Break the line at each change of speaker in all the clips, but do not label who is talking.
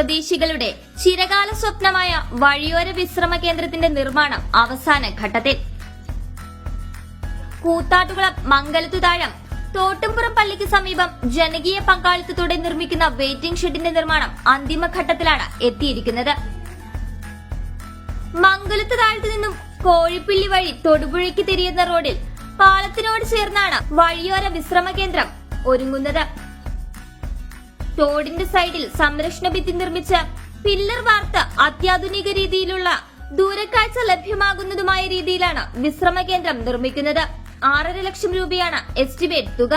സ്വദേശികളുടെ ചിരകാല സ്വപ്നമായ വഴിയോര വിശ്രമ കേന്ദ്രത്തിന്റെ നിർമ്മാണം അവസാന ഘട്ടത്തിൽ. കൂത്താട്ടുകുളം മംഗലത്തുതാഴം തോട്ടുംപുറം പള്ളിക്ക് സമീപം ജനകീയ പങ്കാളിത്തത്തോടെ നിർമ്മിക്കുന്ന വെയിറ്റിംഗ് ഷെഡിന്റെ നിർമ്മാണം അന്തിമഘട്ടത്തിലാണ് എത്തിയിരിക്കുന്നത്. മംഗലത്ത് താഴത്തു നിന്നും കോഴിപ്പിള്ളി വഴി തൊടുപുഴയ്ക്ക് തിരിയുന്ന റോഡിൽ പാലത്തിനോട് ചേർന്നാണ് വഴിയോര വിശ്രമ കേന്ദ്രം ഒരുങ്ങുന്നത്. തോടിന്റെ സൈഡിൽ സംരക്ഷണ ഭിത്തി നിർമ്മിച്ച പില്ലർ വാർത്ത അത്യാധുനിക രീതിയിലുള്ള ദൂരക്കാഴ്ച ലഭ്യമാകുന്നതുമായ രീതിയിലാണ് വിശ്രമ കേന്ദ്രം നിർമ്മിക്കുന്നത്. ആറര ലക്ഷം രൂപയാണ് എസ്റ്റിമേറ്റ് തുക.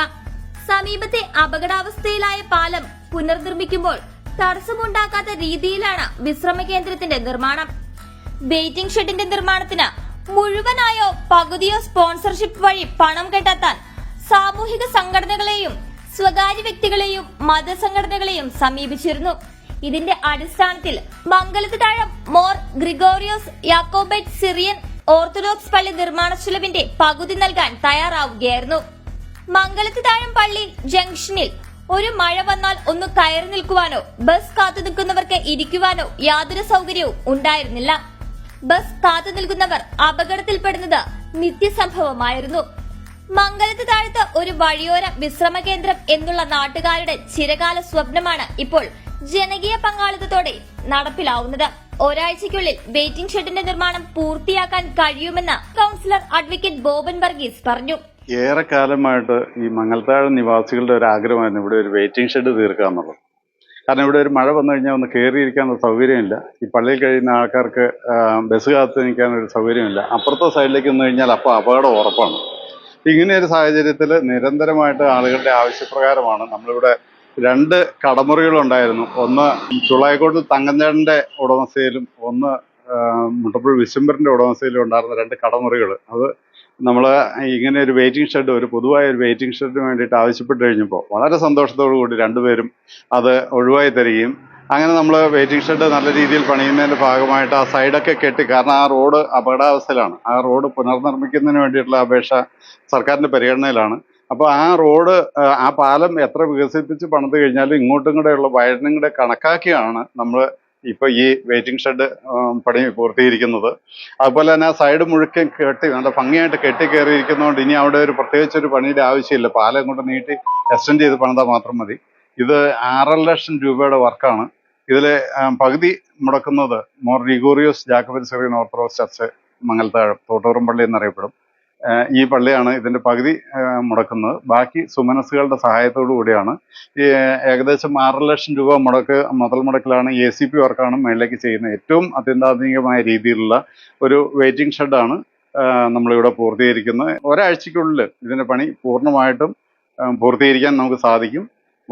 സമീപത്തെ അപകടാവസ്ഥയിലായ പാലം പുനർനിർമ്മിക്കുമ്പോൾ തടസ്സമുണ്ടാക്കാത്ത രീതിയിലാണ് വിശ്രമ കേന്ദ്രത്തിന്റെ നിർമ്മാണം. വെയിറ്റിംഗ് ഷെഡിന്റെ നിർമ്മാണത്തിന് മുഴുവനായോ പകുതിയോ സ്പോൺസർഷിപ്പ് വഴി പണം കണ്ടെത്താൻ സാമൂഹിക സംഘടനകളെയും സ്വകാര്യ വ്യക്തികളെയും മതസംഘടനകളെയും സമീപിച്ചിരുന്നു. ഇതിന്റെ അടിസ്ഥാനത്തിൽ Mangalathazham Mor Gregorios Jacobite Syrian Orthodox പള്ളി നിർമ്മാണ ചെലവിന്റെ പകുതി നൽകാൻ തയ്യാറാവുകയായിരുന്നു. മംഗലത്ത് താഴം പള്ളി ജംഗ്ഷനിൽ ഒരു മഴ വന്നാൽ ഒന്ന് കയറി നിൽക്കുവാനോ ബസ് കാത്തു നിൽക്കുന്നവർക്ക് ഇരിക്കുവാനോ യാതൊരു സൗകര്യവും ഉണ്ടായിരുന്നില്ല. ബസ് കാത്തു നിൽക്കുന്നവർ അപകടത്തിൽപ്പെടുന്നത് നിത്യസംഭവമായിരുന്നു. മംഗലത്ത് താഴത്ത് ഒരു വഴിയോര വിശ്രമ കേന്ദ്രം എന്നുള്ള നാട്ടുകാരുടെ ചിരകാല സ്വപ്നമാണ് ഇപ്പോൾ ജനകീയ പങ്കാളിത്തത്തോടെ നടപ്പിലാവുന്നത്. ഒരാഴ്ചയ്ക്കുള്ളിൽ വെയിറ്റിംഗ് ഷെഡിന്റെ നിർമ്മാണം പൂർത്തിയാക്കാൻ കഴിയുമെന്ന് കൌൺസിലർ അഡ്വക്കേറ്റ് ബോബൻ വർഗീസ് പറഞ്ഞു.
ഏറെക്കാലമായിട്ട് ഈ മംഗൽത്താഴ നിവാസികളുടെ ഒരു ആഗ്രഹമായിരുന്നു ഇവിടെ ഒരു വെയിറ്റിംഗ് ഷെഡ് തീർക്കുക എന്നുള്ളത്. കാരണം ഇവിടെ ഒരു മഴ വന്നു കഴിഞ്ഞാൽ ഒന്ന് കയറിയിരിക്കാനുള്ള സൗകര്യമില്ല. ഈ പള്ളിയിൽ കഴിയുന്ന ആൾക്കാർക്ക് ബസ് കാത്തു നിൽക്കാനൊരു സൗകര്യമില്ല. അപ്പുറത്തെ സൈഡിലേക്ക് വന്നു കഴിഞ്ഞാൽ അപ്പോൾ അപകടം ഉറപ്പാണ്. ഇങ്ങനെ ഒരു സാഹചര്യത്തിൽ നിരന്തരമായിട്ട് ആളുകളുടെ ആവശ്യപ്രകാരമാണ് നമ്മളിവിടെ രണ്ട് കടമുറികളുണ്ടായിരുന്നു. ഒന്ന് ചുളായിക്കോട്ട് തങ്കഞ്ചേട്ടന്റെ ഉടമസ്ഥയിലും ഒന്ന് മുട്ടപ്പുഴ വിശംബറിന്റെ ഉടമസ്ഥയിലും ഉണ്ടായിരുന്ന രണ്ട് കടമുറികൾ അത് നമ്മൾ ഇങ്ങനെ ഒരു വെയിറ്റിംഗ് ഷെഡ് ഒരു പൊതുവായ ഒരു വെയിറ്റിംഗ് ഷെഡിന് വേണ്ടിയിട്ട് ആവശ്യപ്പെട്ട് കഴിഞ്ഞപ്പോൾ വളരെ സന്തോഷത്തോടു കൂടി രണ്ടുപേരും അത് ഒഴിവായി തരികയും അങ്ങനെ നമ്മൾ വെയിറ്റിംഗ് ഷെഡ് നല്ല രീതിയിൽ പണിയുന്നതിന്റെ ഭാഗമായിട്ട് ആ സൈഡൊക്കെ കെട്ടി കാരണം ആ റോഡ് അപകടാവസ്ഥയിലാണ്. ആ റോഡ് പുനർനിർമ്മിക്കുന്നതിന് വേണ്ടിയിട്ടുള്ള അപേക്ഷ സർക്കാരിന്റെ പരിഗണനയിലാണ്. അപ്പോൾ ആ റോഡ് ആ, പാലം എത്ര വികസിപ്പിച്ച് പണിത് കഴിഞ്ഞാലും ഇങ്ങോട്ടും കൂടെയുള്ള വയറിനും കൂടെ കണക്കാക്കിയാണ് നമ്മൾ ഇപ്പോൾ ഈ വെയിറ്റിംഗ് ഷെഡ് പണി പൂർത്തീകരിക്കുന്നത്. അതുപോലെ തന്നെ ആ സൈഡ് മുഴുക്കൻ കെട്ടി നല്ല ഭംഗിയായിട്ട് കെട്ടി കയറിയിരിക്കുന്നതുകൊണ്ട് ഇനി അവിടെ ഒരു പ്രത്യേകിച്ച് ഒരു പണിയുടെ ആവശ്യമില്ല. പാലം കൊണ്ട് നീട്ടി എക്സ്റ്റെൻഡ് ചെയ്ത് പണിതാൽ മാത്രം മതി. ഇത് ആറര ലക്ഷം രൂപയുടെ വർക്കാണ്. ഇതിൽ പകുതി മുടക്കുന്നത് Mor Gregorios Jacobite Syrian Orthodox church Mangalathazham തോട്ടൂറും പള്ളി എന്നറിയപ്പെടും ഈ പള്ളിയാണ് ഇതിന്റെ പകുതി മുടക്കുന്നത്. ബാക്കി സുമനസ്സുകളുടെ സഹായത്തോടു കൂടിയാണ്. ഏകദേശം ആറര ലക്ഷം രൂപ മുടക്ക് മുതൽ മുടക്കിലാണ് എ സി പി വർക്കാണ് മേളിലേക്ക് ചെയ്യുന്നത്. ഏറ്റവും അത്യന്താധുനികമായ രീതിയിലുള്ള ഒരു വെയിറ്റിംഗ് ഷെഡാണ് നമ്മളിവിടെ പൂർത്തീകരിക്കുന്നത്. ഒരാഴ്ചക്കുള്ളിൽ ഇതിന്റെ പണി പൂർണമായിട്ടും പൂർത്തീകരിക്കാൻ നമുക്ക് സാധിക്കും.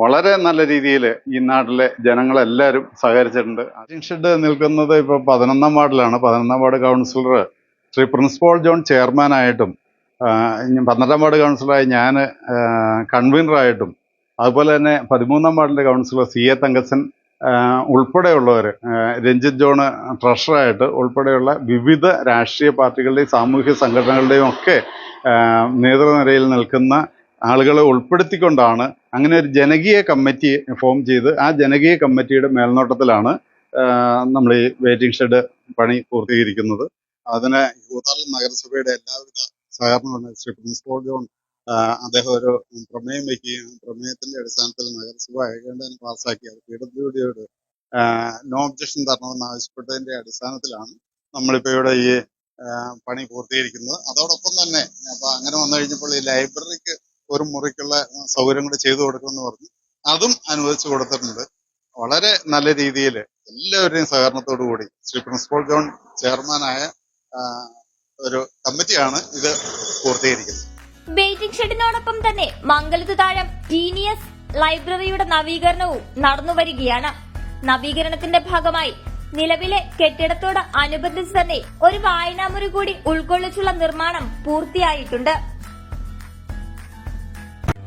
വളരെ നല്ല രീതിയിൽ ഈ നാട്ടിലെ ജനങ്ങളെല്ലാവരും സഹകരിച്ചിട്ടുണ്ട്. അജിൻ ഷെഡ് നിൽക്കുന്നത് ഇപ്പോൾ പതിനൊന്നാം വാർഡിലാണ്. പതിനൊന്നാം വാർഡ് കൗൺസിലർ ശ്രീ പ്രിൻസിപ്പോൾ ജോൺ ചെയർമാനായിട്ടും പന്ത്രണ്ടാം വാർഡ് കൗൺസിലറായി ഞാൻ കൺവീനറായിട്ടും അതുപോലെ തന്നെ പതിമൂന്നാം വാർഡിന്റെ കൗൺസിലർ സി എ തങ്കച്ചൻ ഉൾപ്പെടെയുള്ളവർ രഞ്ജിത്ത് ജോണ് ട്രഷറായിട്ട് ഉൾപ്പെടെയുള്ള വിവിധ രാഷ്ട്രീയ പാർട്ടികളുടെയും സാമൂഹ്യ സംഘടനകളുടെയും ഒക്കെ നേതൃനിരയിൽ നിൽക്കുന്ന ആളുകളെ ഉൾപ്പെടുത്തിക്കൊണ്ടാണ് അങ്ങനെ ഒരു ജനകീയ കമ്മിറ്റി ഫോം ചെയ്ത് ആ ജനകീയ കമ്മിറ്റിയുടെ മേൽനോട്ടത്തിലാണ് നമ്മൾ ഈ വെയിറ്റിംഗ് ഷെഡ് പണി പൂർത്തീകരിക്കുന്നത്. അതിന് കൂത്താളം നഗരസഭയുടെ എല്ലാവിധ സഹകരണമാണ് ശ്രീ പ്രിൻസിപ്പോൾ ജോൺ അദ്ദേഹം ഒരു പ്രമേയം വയ്ക്കുകയും പ്രമേയത്തിന്റെ അടിസ്ഥാനത്തിൽ നഗരസഭ ഏകേണ്ടതിന് പാസ്സാക്കി. അത് പി ഡബ്ല്യു ഡിയോട് നോ ഒബ്ജക്ഷൻ തരണമെന്ന് ആവശ്യപ്പെട്ടതിന്റെ അടിസ്ഥാനത്തിലാണ് നമ്മളിപ്പോൾ ഇവിടെ ഈ പണി പൂർത്തീകരിക്കുന്നത്. അതോടൊപ്പം തന്നെ അപ്പൊ അങ്ങനെ വന്നു കഴിഞ്ഞപ്പോൾ ഈ ലൈബ്രറിക്ക് ഒരു മുറിക്കുള്ള സൗകര്യം കൂടി ചെയ്തു കൊടുക്കുമെന്ന് പറഞ്ഞു. അതും അനുവദിച്ചു കൊടുത്തിട്ടുണ്ട്. വളരെ നല്ല രീതിയിൽ എല്ലാവരുടെയും സഹകരണത്തോടു കൂടി ശ്രീ പ്രിൻസിപ്പൽ ജോൺ ചെയർമാനായ ഒരു കമ്മിറ്റിയാണ് ഇത് പൂർത്തീകരിക്കുന്നത്.
വെയിറ്റിംഗ് ഷെഡിനോടൊപ്പം തന്നെ മംഗലത്ത് താഴം ജീനിയസ് ലൈബ്രറിയുടെ നവീകരണവും നടന്നു വരികയാണ്. നവീകരണത്തിന്റെ ഭാഗമായി നിലവിലെ കെട്ടിടത്തോട് അനുബന്ധിച്ച് തന്നെ ഒരു വായനാമുറി കൂടി ഉൾക്കൊള്ളിച്ചുള്ള നിർമ്മാണം പൂർത്തിയായിട്ടുണ്ട്.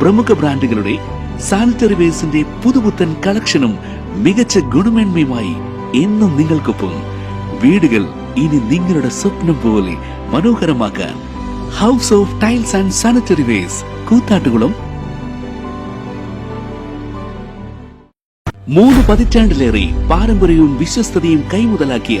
പ്രമുഖ ബ്രാൻഡുകളുടെ സാനിറ്ററി വേസിന്റെ പുതുപുത്തൻ കളക്ഷനും മികച്ച ഗുണമേന്മയുമായി എന്നും നിങ്ങൾക്കൊപ്പം. വീടുകൾ ഇനി നിങ്ങളുടെ സ്വപ്നം പോലെ മനോഹരമാക്കാൻ house of tiles and sanitary wares Koothattukulam. മൂന്ന് പതിറ്റാണ്ടിലേറെ പാരമ്പര്യവും വിശ്വസ്തതയും കൈമുതലാക്കിയ